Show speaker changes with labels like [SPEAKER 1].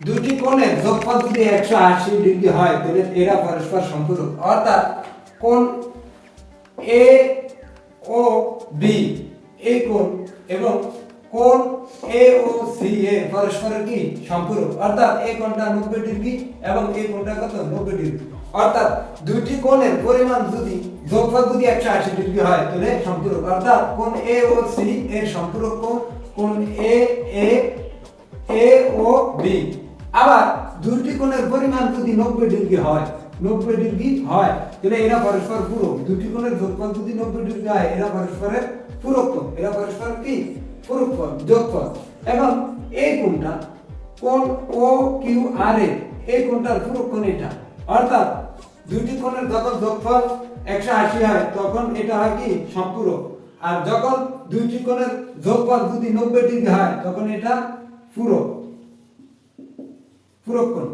[SPEAKER 1] দুটি কোণের যোগফল যদি একশো আশি ডিগ্রি হয়, তাহলে এরা পরস্পর সম্পূরক অর্থাৎ কোণ এ ও বি এই কোণ এবং কোণ এ ও সি এ পরস্পরের কি? সম্পূরক অর্থাৎ এই কোণটা নব্বই ডিগ্রি এবং এই কোণটা কত? নব্বই ডিগ্রি। অর্থাৎ দুইটি কোণের পরিমাণ যদি যোগফল যদি একশো আশি ডিগ্রি হয়, তাহলে সম্পূরক অর্থাৎ কোণ এ ও সি এর সম্পূরক কোণ কোণ এ এ ও বি আবার দুটি কোণের পরিমাণ যদি নব্বই ডিগ্রি হয়, নব্বই ডিগ্রি হয়, তাহলে এরা পরস্পর পূরক দুটি কোণের যোগফল যদি নব্বই ডিগ্রি হয়, এরা পরস্পরের পূরক এরা পরস্পর কি? পূরক যোগফল। এবং এই কোণটা কোণ ও কিউ আর এই কোণটার পূরক এটা অর্থাৎ দুটি কোণের যখন যোগফল একশো আশি হয়, তখন এটা হয় কি? সম্পূরক আর যখন দুইটি কোণের যোগফল যদি নব্বই ডিগ্রি হয়, তখন এটা পূরক পূরক কোণ